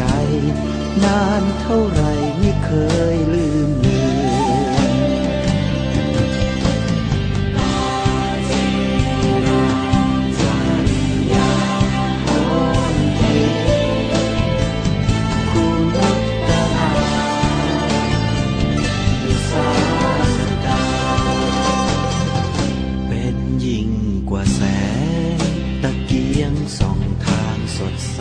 ใจ นานเท่าไรไม่เคยลืมเลือนคุณตาสาดาเป็นยิ่งกว่าแสง ตะเกียงส่องทางสดใส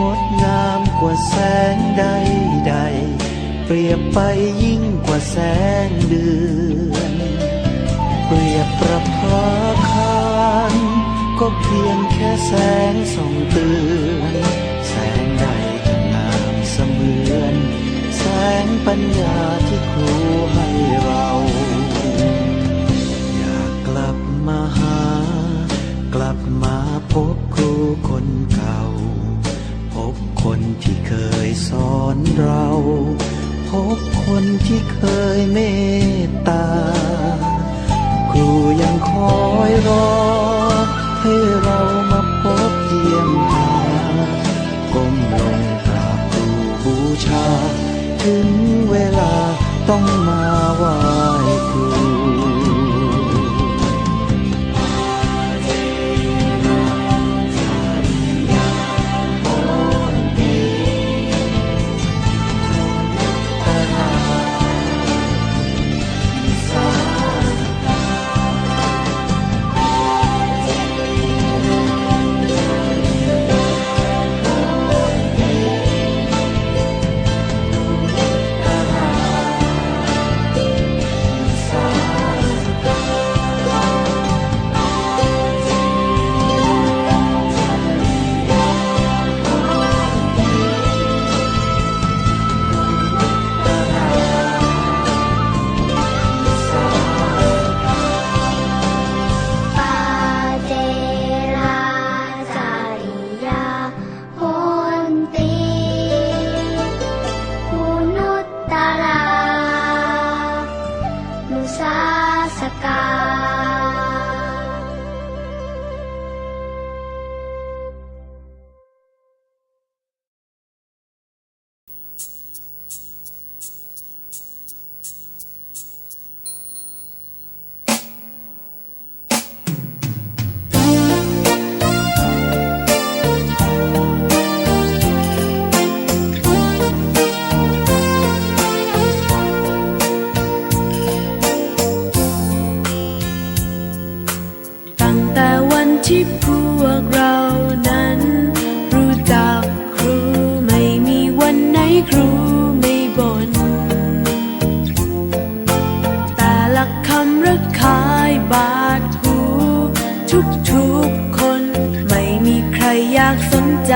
งดงามกว่าแสงใดใด เปรียบไปยิ่งกว่าแสงเดือน เปรียบประภาคารก็เพียงแค่แสงส่องเตือน แสงใดจะงามเสมือน แสงปัญญาที่ครูให้เรา อยากกลับมาหา กลับมาพบครูคน คนที่เคยเมตตา ครูยังคอยรอ ให้เรามาพบเยี่ยมหาก้มลงกราบครูบูชา ถึงเวลาต้องมาว่า ครูไม่บ่นแต่ละคำระคายบาดหู ทุกๆคน ไม่มีใครอยากสนใจ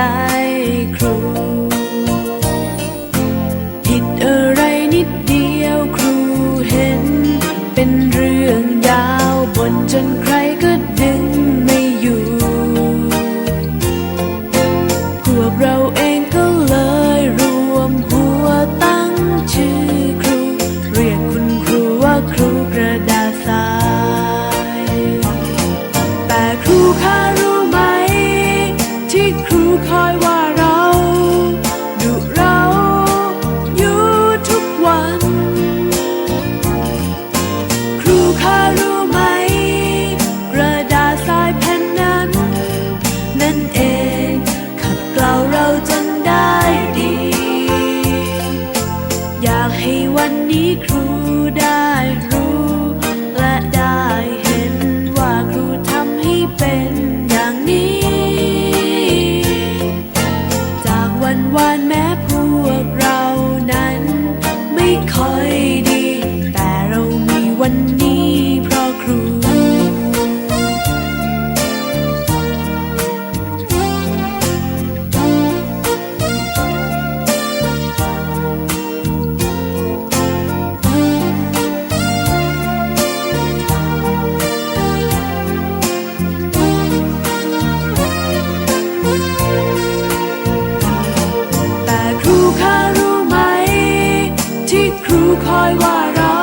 คอยว่าเรา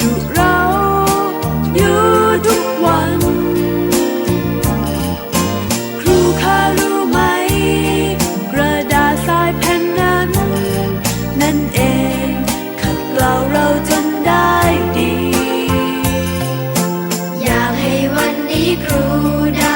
ดุเราอยู่ทุกวัน ครูคะรู้ไหม กระดาษทรายแผ่นนั้น นั่นเองขัดเกลาเราจนได้ดี อยากให้วันนี้ครูได้